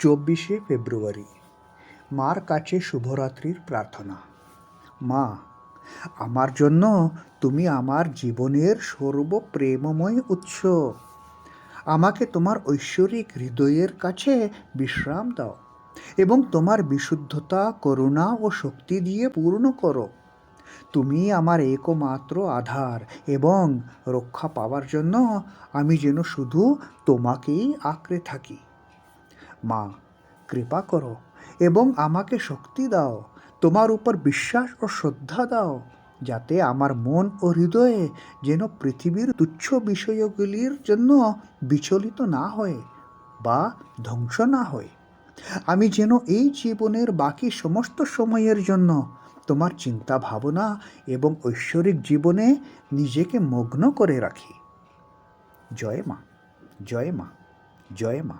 চব্বিশে ফেব্রুয়ারি, মার কাছে শুভরাত্রির প্রার্থনা। মা, আমার জন্য তুমি আমার জীবনের সর্বপ্রেমময় উৎস। আমাকে তোমার ঐশ্বরিক হৃদয়ের কাছে বিশ্রাম দাও এবং তোমার বিশুদ্ধতা, করুণা ও শক্তি দিয়ে পূর্ণ করো। তুমি আমার একমাত্র আধার এবং রক্ষা পাওয়ার জন্য আমি যেন শুধু তোমাকেই আঁকড়ে থাকি। মা, কৃপা করো এবং আমাকে শক্তি দাও। তোমার উপর বিশ্বাস ও শ্রদ্ধা দাও, যাতে আমার মন ও হৃদয়ে যেন পৃথিবীর তুচ্ছ বিষয়গুলির জন্য বিচলিত না হয় বা ধ্বংস না হয়। আমি যেন এই জীবনের বাকি সমস্ত সময়ের জন্য তোমার চিন্তা ভাবনা এবং ঐশ্বরিক জীবনে নিজেকে মগ্ন করে রাখি। জয় মা জয় মা জয় মা।